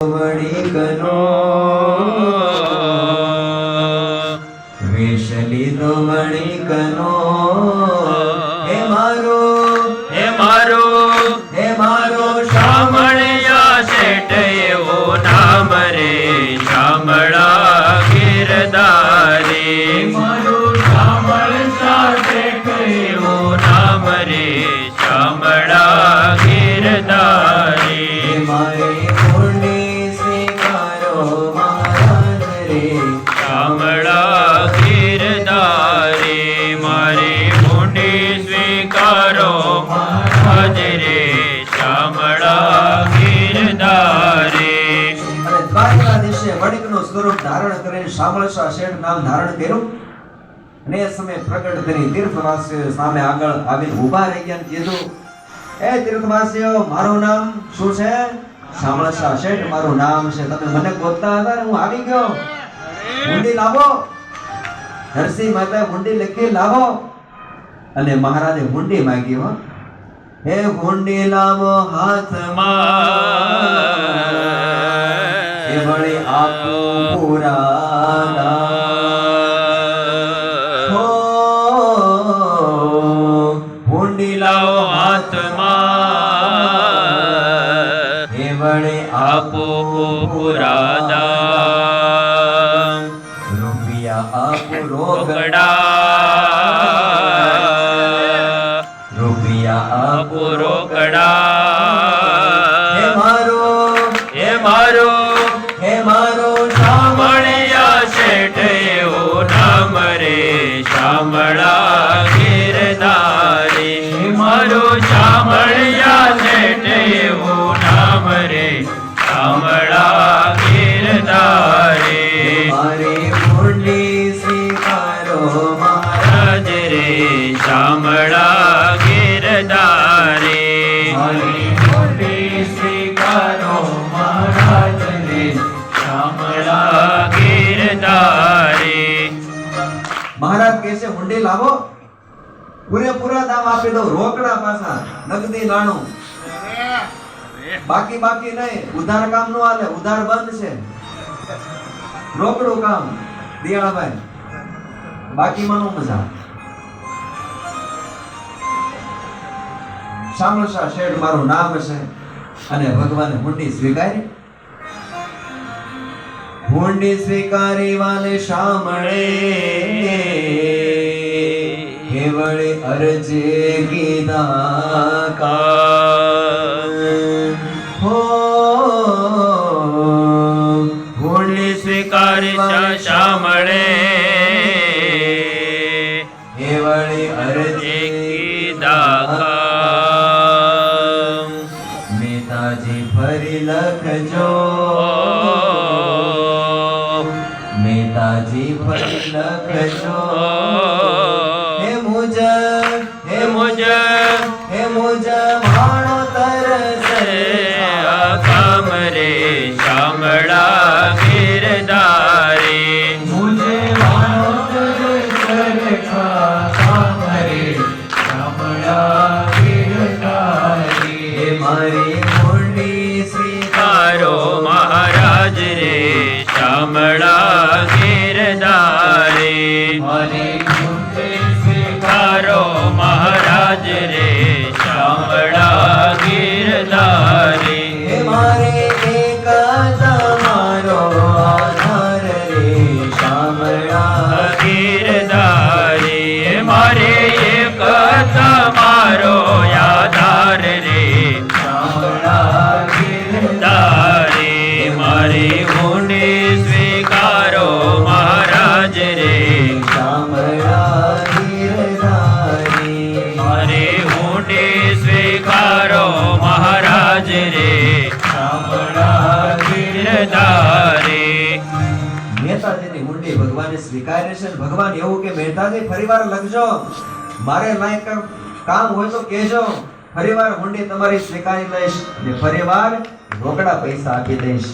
વણિકનો વેશ લીધો વણિકનો હે મારો હે મારો હે મારો શામળિયા શેઠ એવો નામ રે શામળા. વણિકનું સ્વરૂપ ધારણ કરીને શામળશા શેઠ નામ ધારણ કર્યું. અને એ સમયે પ્રગટ કરી તીર્થવાસીઓ સામે આગળ આવી ઊભા રહી ગયા કીધું, એ તીર્થવાસીઓ, મારું નામ શું છે? શામળશા શેઠ, મારું નામ છે. તમે મને ગોતતા હતા હું આવી ગયો. હુંડી લાવો. નરસિંહ માતા હુંડી લખી, લાવો. અને મહારાજે હુંડી માંગી, હો. હે હુંડી લાવો હાથમાં. પુરાના હો હુંડી લાવો હાથમાં એ વળી આપો પુરાદા રૂપિયા આપો રોકડા રૂપિયા આપો રોકડા છે લાવો. પૂરેપૂરા દામ આપી દઉં. રોકડા પાછા, નગદી નાણું. બાકી બાકી નહીં. ઉધાર કામ નો હાલે. ઉધાર બંધ છે. રોકડું કામ. દિયાળાભાઈ, બાકી માનું મજા. શામળશા શેઠ મારું નામ છે અને ભગવાને હુંડી સ્વીકારી. હુંડી સ્વીકારી વાલે શામળે અરજે કીધા કા હો હુંડી સ્વીકારી શામળે કેવળે અરજે કીધા કા મેતાજી ફરી લખજો મેતાજી ફરી લખજો મુજ શામળા ગિરધારી હુંડી ભગવાને સ્વીકારે છે ભગવાન એવું કે, મહેતાજી ફરીવાર લખજો. મારે લાયક કામ હોય તો કહેજો. ફરીવાર હુંડી તમારી સ્વીકારી લઈશ ને ફરીવાર રોકડા પૈસા આપી દઈશ.